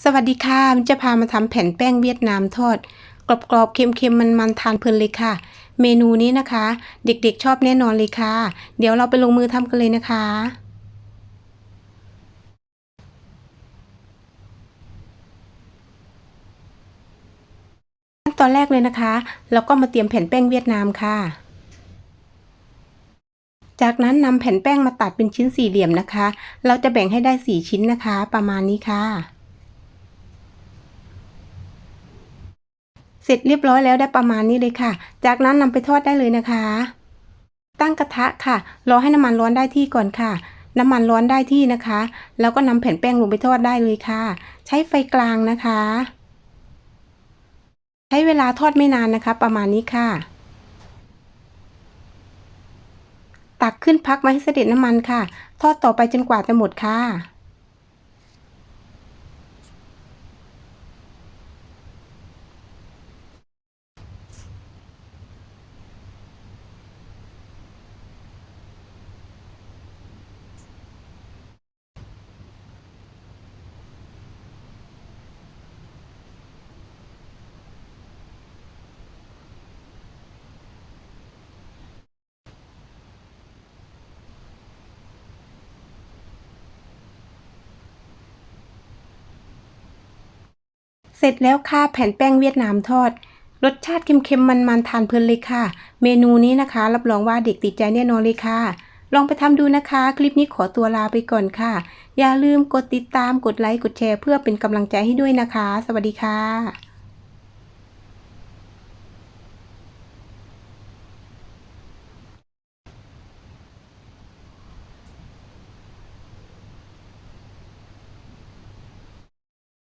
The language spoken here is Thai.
สวัสดีค่ะมันจะพามาทำแผ่นแป้งเวียดนามทอด กรอบๆเค็มๆมันๆทานเพลินเลยค่ะ เมนูนี้นะคะ เด็กๆชอบแน่นอนเลยค่ะ เดี๋ยวเราไปลงมือทำกันเลยนะคะ ขั้นตอนแรกเลยนะคะ เราก็มาเตรียมแผ่นแป้งเวียดนามค่ะ จากนั้นนำแผ่นแป้งมาตัดเป็นชิ้นสี่เหลี่ยมนะคะ เราจะแบ่งให้ได้สี่ชิ้นนะคะ ประมาณนี้ค่ะ เสร็จเรียบร้อยแล้วได้ประมาณนี้เลยค่ะ จากนั้นนำไปทอดได้เลยนะคะ ตั้งกระทะค่ะ รอให้น้ำมันร้อนได้ที่ก่อนค่ะ น้ำมันร้อนได้ที่นะคะ แล้วก็นำแผ่นแป้งลงไปทอดได้เลยค่ะ ใช้ไฟกลางนะคะ ใช้เวลาทอดไม่นานนะคะ ประมาณนี้ค่ะ ตักขึ้นพักไว้ให้เสด็จน้ำมันค่ะ ทอดต่อไปจนกว่าจะหมดค่ะ เสร็จแล้วค่ะแผ่นแป้งเวียดนามทอด รสชาติเค็มๆ มันๆ ทานเพลินเลยค่ะ เมนูนี้นะคะ รับรองว่าเด็กติดใจแน่นอนเลยค่ะ ลองไปทำดูนะคะ คลิปนี้ขอตัวลาไปก่อนค่ะ อย่าลืมกดติดตามกดไลค์กดแชร์เพื่อเป็นกำลังใจให้ด้วยนะคะ สวัสดีค่ะ